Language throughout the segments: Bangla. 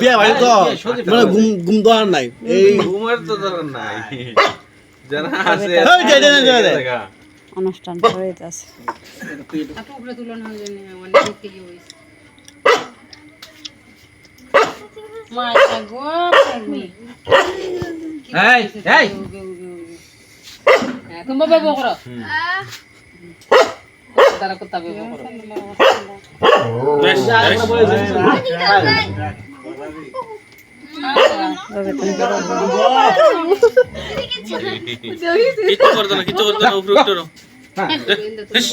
বিয়া বাড়ি তো মানে ঘুম ঘুম তো নাই। এই ঘুমের তো দরকার নাই। যারা আছে। অনুষ্ঠান হইতাছে। উপরে তুলনা হয়ে করো। তারা কথা ব্যবহার করো। কিছু করতে না কিছু করতে না উপরে উঠতে না হেস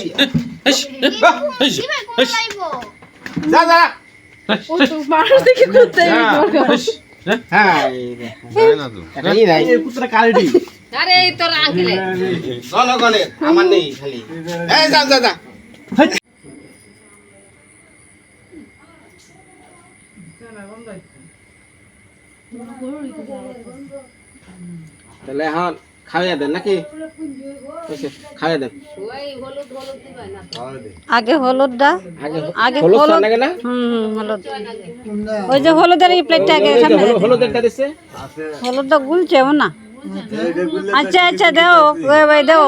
হেস হেস হেস যা যা মানুষ দেখে করতে হ্যাঁ এই নাই এই কুত্রা কালডি আরে এই তোর আঙ্কেলে জনগণের আমার নেই খালি এই যা যা যা তাহলে এখন খাওয়া দেন নাকি? খাওয়া দেন। ওই হলুদ হলুদ দিবা না আগে হলুদটা আগে আগে হলুদ লাগে না? হুম হলুদ। ওই যে হলুদের এই প্লেটটা আগে সামনে দে। হলুদ একটা দিচ্ছে হলুদটা গুলছে ও না? আচ্ছা আচ্ছা দেও ওই ভাই দেও।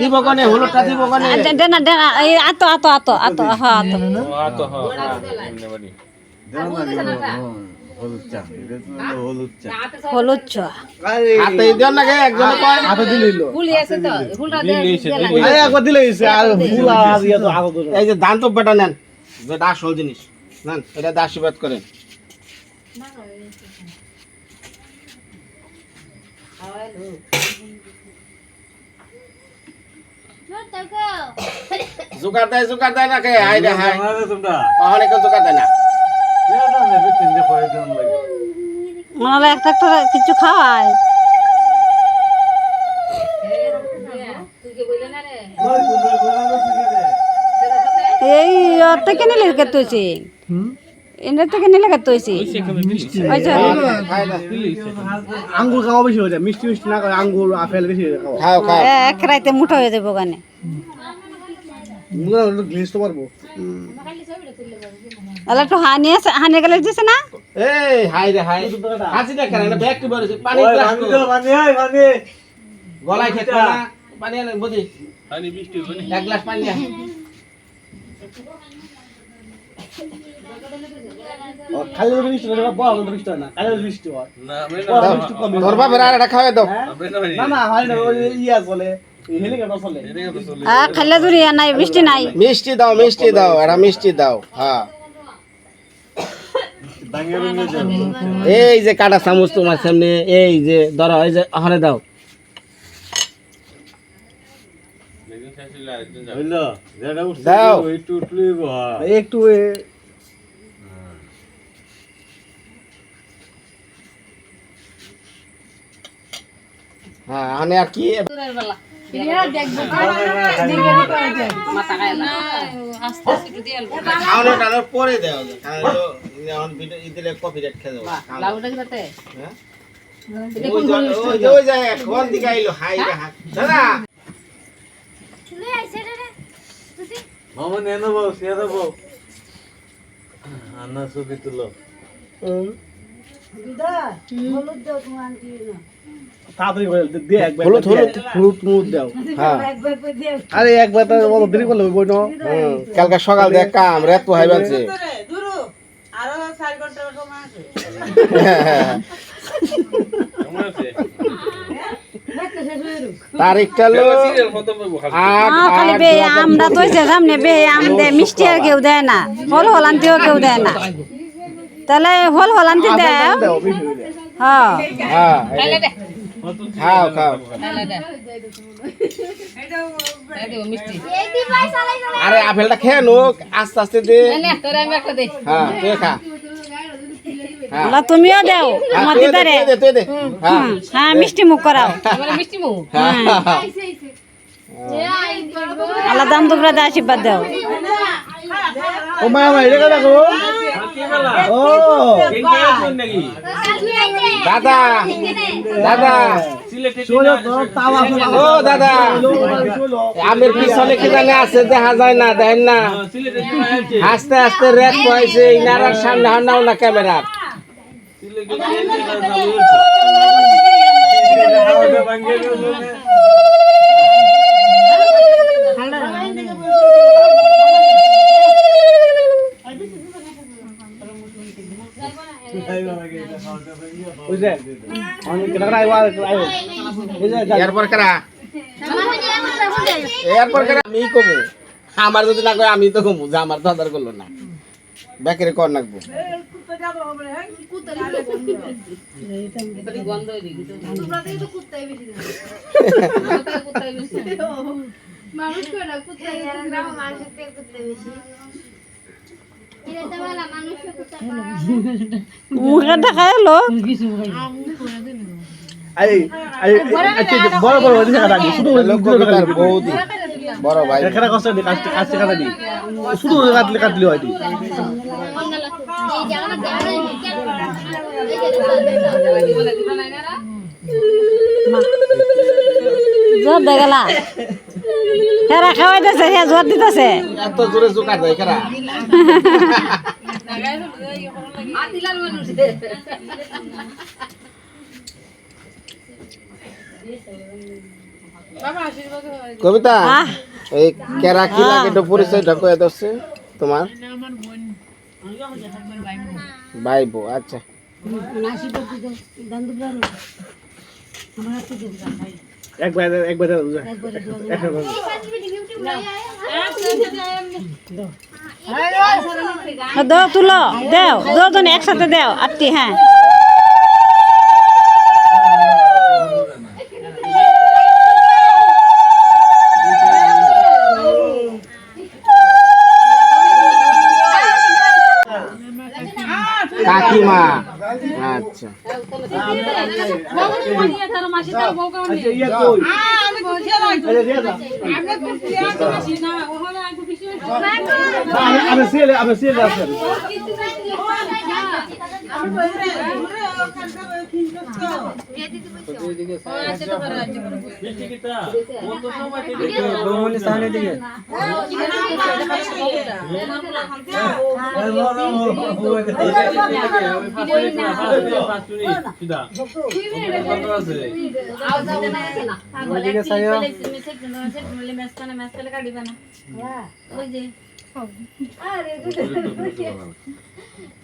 দিব কনে? হলুদটা দিব কনে? আচ্ছা, দে না দে না এই আতো আতো আতো আতো হ্যাঁ আতো। আ হ্যাঁ বাড়ি হলুদ চ হাতে দেন লাগে একজন কয় হাতে দিলিল ফুলি আছে তো ফুলটা দে আরে একবার দিলে আর ফুল আর ইয়া তো আগো এই যে দান তো বেটা নেন যেটা আসল জিনিস নেন এটা আশীর্বাদ করেন জোগাড় দেয় জোগাড় দেয় না কে হাই রে হাই ওখানে জোগাড় দেয় না মনে একটা একটা কিছু খাওয়ায়। তুই কি বললে না রে এই ওর থেকে নিলে কে তুইছি এনের থেকে নিলে কে তুইছি আঙ্গুর খাওয়া বেশি হয়ে যায় মিষ্টি মিষ্টি না করে আঙ্গুর আপেল বেশি খাও খাও। এক রাইতে মুঠো হয়ে যাব গানে গ্লিস তো পারব। তাহলে একটু হানি আছে হানি গেলে দিছে না? এই হাই রে হাই। হাসি দেখ না। ব্যাগ কি বলেছে পানি গ্লাস গলায় খেতে না। পানি আনে বুঝি পানি বৃষ্টি হইবে এক গ্লাস পানি নিয়ে খালি বৃষ্টি না বড় বৃষ্টি না। খালি বৃষ্টি না আমরা দাও, তোর বাপের আর এটা খাওয়াই দাও। না না না ওই চলে। হেলিকপ্টার চলে। খাইলে নাই বৃষ্টি নাই। মিষ্টি দাও মিষ্টি দাও এটা মিষ্টি দাও হ্যাঁ। এই যে কাটা চামচ তোমার সামনে এই যে ধরো এই যে ওখানে দাও। একটু এ- হ্যাঁ ওখানে আর কি? পরে দেওয়া এখন কপি রেট খেয়ে যাব। লাউটা হ্যাঁ? ওই কোন দিকে আইলো। হাই রে মামা নেব সে দেবো আন্না ছবি তুলো। হ্যাঁ। আরে একবার কালকে সকাল দেখ কাম রাত তো হাই বাজছে কেমন আছে তারিখটা আমরা তো সামনে বে আম দে মিষ্টি আর কেউ দেয় না। ফল হলান্তিও কেউ দেয় না। তাহলে ফল হলান্তি দেয়। দাও বেশি হয়ে যায়। হ্যাঁ। হ্যাঁ খাইলে দে খাও খাও। তাহলে দে এই দেবো মিষ্টি আরে আপেলটা খেয়ে নোক আস্তে আস্তে দে। হ্যাঁ তুই খা। হ্যাঁ। আল্লাহ তুমিও দাও হ্যাঁ, আমার তুই দিদারে। হ্যাঁ। হ্যাঁ মিষ্টি মুখ করাও। আমার মিষ্টি মুখ। হ্যাঁ। আল্লাহ দাম দুবরা দা আশীর্বাদ দাও। ও মা মা এটা কথা কো ও। দাদা। দাদা। ও দাদা। আমের পিছনে কি জানে আছে দেখা যায় না দেখেন না। আস্তে আস্তে রেড হয়েছে ইনারার সামনে হান্নাও না আমি কারা? কারা? কমু। আমার যদি না কয় আমি তো কমু যে আমার দাদার করল না। বেকারে কর নাকবো গন্ধ হয়ে গেছে কুত্তাই বেশি মানুষ করে না কুত্তা গ্রাম মানুষের থেকে কুত্তা বেশি এটা তো বলা মানুষের কুত্তা মুখে দেখা এলো আই আই আচ্ছা বড় বড় ওদিকে কাটা শুধু বৌদি বড় ভাই। এখানে কষ্ট দি কাটতে কাটতে কাটা দি শুধু কাটলে কাটলে হয় নেই জোর দে গেলা। হেরা খাওয়াইতেছে হে জোর দিতেছে। এত জোরে জোকার দেয় কারা আতিলার মানুষ কবিতা এই কেরা কি লাগে একটু পরিচয় ঢকয়ে দছে তোমার। ভাই বউ আচ্ছা। একবার একবার একবার দাও তুলো। দেও দুজন একসাথে দেও আটটি হ্যাঁ। কাকিমা। আচ্ছা। আমি ইয়া দা আমি সিলে আমি সিলে আছে তুলে এটা নিচে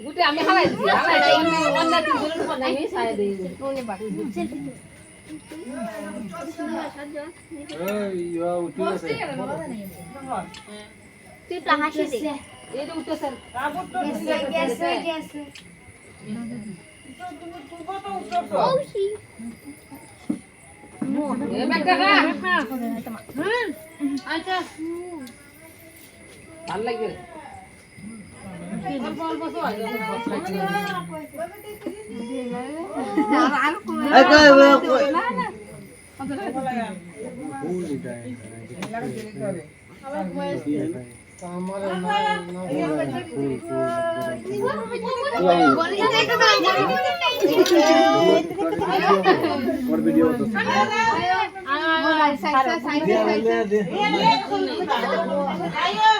গুটে আমি হালাই দিছি হালাই দিই অন্য তিন দিনের পর আমি ছায়া দেই তুই তো হাসি দে এই যে উঠতেছেন গেছে গেছে ভালো অল্প তো অল্প লাগবে। এই কই, কই, কই। ওর তো সাইসা সাইসা আবু আয় ভিডিও এর আটকে আছে আবার কি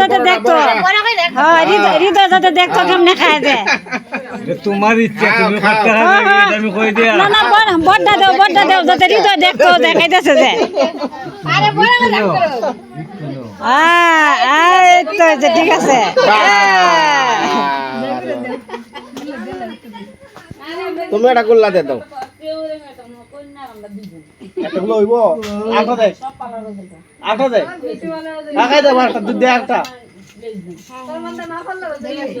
তো দেখতো। বড় করে দেখ। হ্যাঁ হৃদয় হৃদয় যাতে দেখতো কেমনে খায় তোমার ইচ্ছা তুমি খাটতে হবে এটা আমি কই দিয়া? না না বড় বড়টা দেও বড়টা দেও যাতে হৃদয় দেখতো দেখাইতেছে যে। আরে বড় করে দেখ আহ, আহ, তো যে ঠিক আছে। তুমি এটা করলা দে দাও। একটা গুলো হইব? আটা দে। আটা দে। আগাই দে একটা। দুধ দে একটা বেশি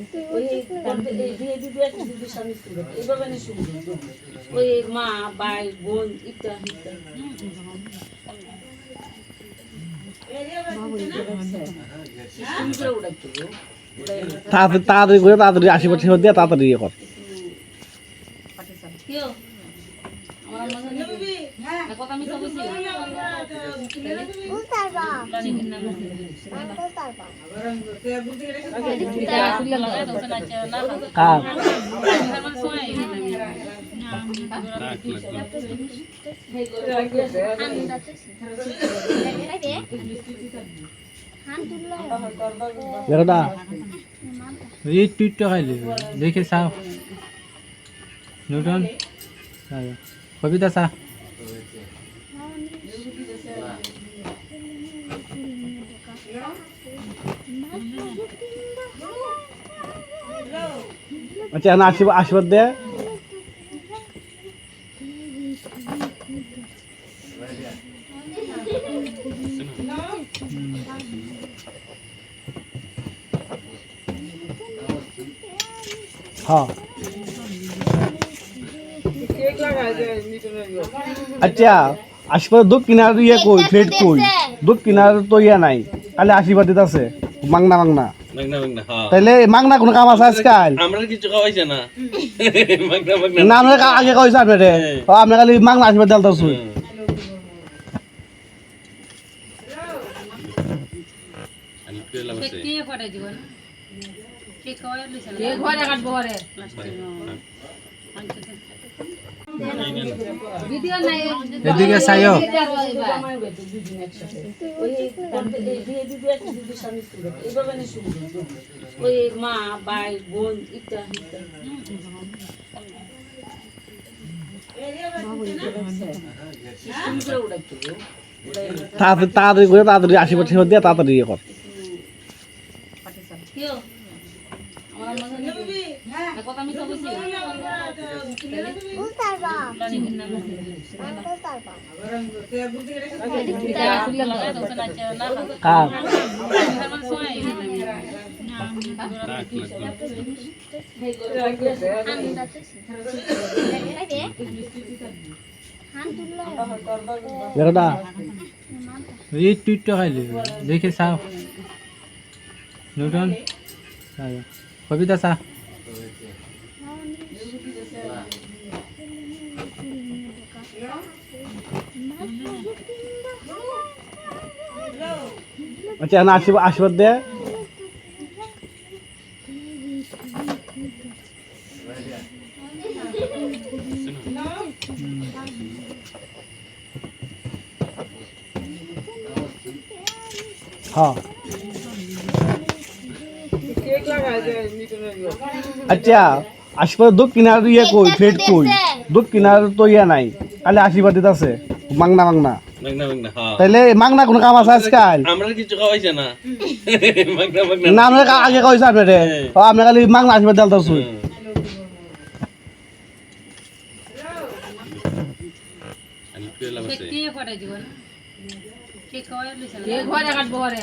ওই মা ভাই বোন ইত্যাদি তাড়াতাড়ি তাড়াতাড়ি করে তাড়াতাড়ি আশি বছর দিয়ে তাড়াতাড়ি ইয়ে কর। আমার কথা আমি তো বুঝি কার দেখোটা এই টুইটটা খাইলি দেখে চাও। নিউটন কবিতা চা। আচ্ছা এখন আশীর্বাদ আশীর্বাদ দে। হ্যাঁ আচ্ছা আশীর্বাদ দুধ কিনার ইয়ে কই ফেট কই? দুধ কিনার তো ইয়ে নাই। খালি আশীর্বাদ দিতে আছে মাংনা মাংনা। তাইলে মাংনা কোনো কাম আছে আজকাল? আমরা কিছু খাওয়াইছে না। না আমরা আগে কইছে আপনি রে। ও আপনি খালি মাংনা আশীর্বাদ দিতে শুই। আমি পেলাম আছে কে ঘরে কাটবো ঘরে? ভিডিও নাই এদিকে চাইও। ওই মা ভাই বোন ইত্যাদি তাড়াতাড়ি তাড়াতাড়ি করে তাড়াতাড়ি আশীর্বাদ দিয়ে তাড়াতাড়ি ইয়ে কর। কথা আমি তো দেখোটা এই টুইটটা খাইলে দেখে চাও। নিউটন কবিতা চা। আচ্ছা না আশীর্বাদ আশীর্বাদ দে হ্যাঁ আচ্ছা আশীর্বাদ দুধ কিনার ইয়ে কই ফেট কই দুধ কিনার তো ইয়ে নাই কালে আশীর্বাদ দিতে আছে মাংনা মাংনা। হ্যাঁ তাইলে মাংনা কোনো কাম আছে আজকাল? আমরা কিছু খাওয়াইছে না। না আমরা আগে কইছে আপনারে। আমরা খালি মাংনা আমি পেলাম আছে কে ঘরে কাটবো ঘরে?